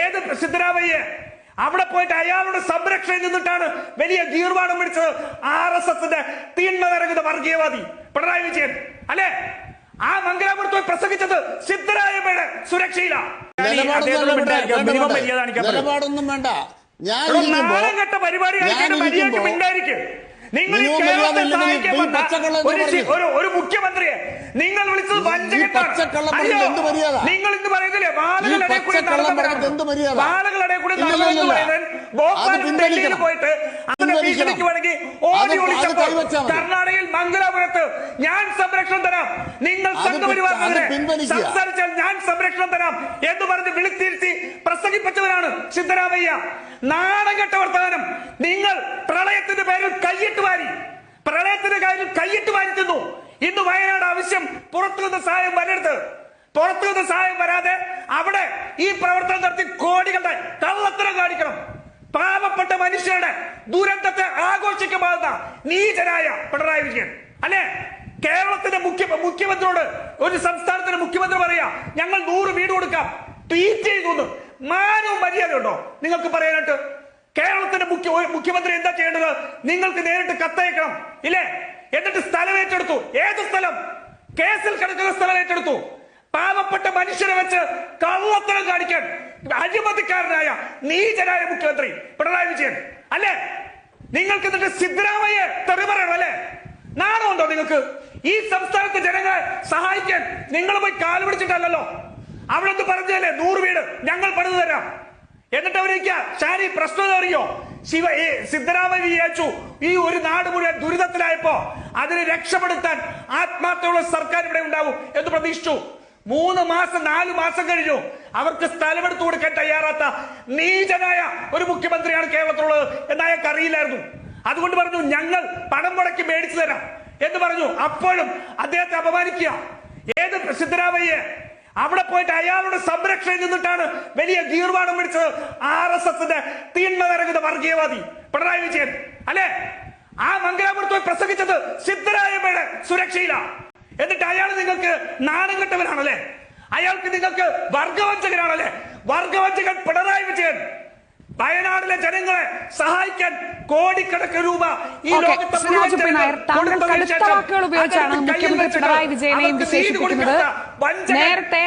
ഏത് സിദ്ധരാമയ്യ അവിടെ പോയിട്ട് അയാളുടെ സംരക്ഷണയിൽ നിന്നിട്ടാണ് വലിയ ഗീർവാണം പിടിച്ചത് ആർ എസ് എസിന്റെ തീണ്മതരംഗത വർഗീയവാദി. പിണറായി വിജയൻ അല്ലേ? ആ മംഗലാപുരത്ത് പോയി പ്രസംഗിച്ചത് സിദ്ധരാമയ്യയുടെ സുരക്ഷയിലാണ് നിലപാടൊന്നും വേണ്ട, ഞാൻ കെട്ട പരിപാടി ഞാൻ കാണിക്കാൻ മര്യാദയ്ക്ക് മിണ്ടായിരിക്കും. നിങ്ങൾ ഒരു മുഖ്യമന്ത്രിയെ നിങ്ങൾ വിളിച്ചത് വഞ്ചകത്താണ്? നിങ്ങൾ ഇന്ന് പറയുന്നില്ലേ വാളുകളുടെ ഈ കൂടി ഇല്ല, ഇല്ല. പറയുന്നത് ഭോപ്പാലും ഡൽഹിയിൽ പോയിട്ട് അതിന്റെ. ഭീഷണിക്ക് വേണമെങ്കിൽ ഓടി ഒളിച്ചപ്പോൾ കർണാടകയിൽ മംഗലാപുരത്ത് ഞാൻ സംരക്ഷണം തരാം. നിങ്ങൾ സംഘപരിവാറിനെതിരെ സംസാരിച്ചാൽ ഞാൻ സംരക്ഷണം തരാം എന്ന് പറഞ്ഞ് വിളിത്തിരുത്തി പ്രസംഗിപ്പിച്ചവരാണ് സിദ്ധരാമയ്യ. നാണം കെട്ട വർത്തമാനം. നിങ്ങൾ പ്രളയത്തിന്റെ പേരിൽ കൈയിട്ട് വാരി പ്രളയത്തിന്റെ കാര്യം കൈയിട്ട് വാരി തിന്നു. ഇന്ന് വയനാട് ആവശ്യം പുറത്തുനിന്ന് സഹായം വരരുത്. പുറത്തുനിന്ന് സഹായം വരാതെ അവിടെ ഈ പ്രവർത്തനം നടത്തി കോടികളുടെ കള്ളത്തരം കാണിക്കണം. പാവപ്പെട്ട മനുഷ്യരുടെ ദുരന്തത്തെ ആഘോഷിക്കുമ്പോഴുന്ന നീചനായ പിണറായി വിജയൻ. അല്ലെ? കേരളത്തിന്റെ മുഖ്യ മുഖ്യമന്ത്രിയോട് ഒരു സംസ്ഥാനത്തിന്റെ മുഖ്യമന്ത്രി പറയാ ഞങ്ങൾ നൂറ് വീട് കൊടുക്കാം. ട്വീറ്റ് ചെയ്തു മാനവും മര്യാദയുണ്ടോ നിങ്ങൾക്ക് പറയാനായിട്ട്? കേരളത്തിന്റെ മുഖ്യ മുഖ്യമന്ത്രി എന്താ ചെയ്യേണ്ടത്? നിങ്ങൾക്ക് നേരിട്ട് കത്തയക്കണം. ഇല്ലേ? എന്നിട്ട് സ്ഥലം ഏറ്റെടുത്തു. ഏത് സ്ഥലം? കേസിൽ കിടക്കുന്ന സ്ഥലം ഏറ്റെടുത്തു. പാവപ്പെട്ട മനുഷ്യരെ വെച്ച് കള്ളത്തരം കാണിക്കാൻ അഴിമതിക്കാരനായ നീചനായ മുഖ്യമന്ത്രി പിണറായി വിജയൻ. അല്ലേ? നിങ്ങൾക്ക് എന്നിട്ട് സിദ്ധരാമയ്യ തെറി പറയണം അല്ലേ? നാണമുണ്ടോ നിങ്ങൾക്ക്? ഈ സംസ്ഥാനത്തെ ജനങ്ങളെ സഹായിക്കാൻ നിങ്ങൾ പോയി കാൽ പിടിച്ചിട്ടല്ലല്ലോ. അവിടെ പറഞ്ഞല്ലേ നൂറ് വീട് ഞങ്ങൾ പണിതു തരാം. എന്നിട്ട് അവരേക്ക ഷാരി പ്രശ്നം അറിയോ? ശിവ ഏ സിദ്ധരാമയ്യ വിചാരിച്ചു ഈ ഒരു നാട് മുഴുവൻ ദുരിതത്തിലായപ്പോ അതിനെ രക്ഷപ്പെടുത്താൻ ആത്മാർത്ഥമുള്ള സർക്കാർ ഇവിടെ ഉണ്ടാവും എന്ന് പ്രതീക്ഷിച്ചു. മൂന്ന് മാസം നാല് മാസം കഴിഞ്ഞു. അവർക്ക് സ്ഥലമെടുത്തു കൊടുക്കാൻ തയ്യാറാത്ത നീചനായ ഒരു മുഖ്യമന്ത്രിയാണ് കേരളത്തിലുള്ളത് എന്ന് അയാൾക്ക് അറിയില്ലായിരുന്നു. അതുകൊണ്ട് പറഞ്ഞു ഞങ്ങൾ പണം മുടക്കി മേടിച്ചു തരാം. എന്ന് പറഞ്ഞു. അപ്പോഴും അദ്ദേഹത്തെ അപമാനിക്കുക. ഏത് സിദ്ധരാമയ്യെ അവിടെ പോയിട്ട് അയാളുടെ സംരക്ഷണയിൽ നിന്നിട്ടാണ് വലിയ ഗീർവാണം പിടിച്ചത് ആർ എസ് എസിന്റെ തീണ്മതരംഗത വർഗീയവാദി പിണറായി വിജയൻ. അല്ലെ? ആ മംഗലാപുരത്ത് പ്രസംഗിച്ചത് സിദ്ധരാമയ്യയുടെ സുരക്ഷയിലാ. എന്നിട്ട് അയാൾ നിങ്ങൾക്ക് നാണം കെട്ടവനാണല്ലേ? അയാൾക്ക് നിങ്ങൾക്ക് വർഗവഞ്ചകനാണല്ലേ? വർഗവഞ്ചകൻ പിണറായി വിജയൻ. വയനാടിലെ ജനങ്ങളെ സഹായിക്കാൻ കോടിക്കണക്കിന് രൂപ ഈ ലോകത്തെ മുഴുവൻ ഉപയോഗിച്ചാണ് മുഖ്യമന്ത്രി പിണറായി വിജയനെയും വിശേഷിപ്പിക്കുന്നത്. നേരത്തെ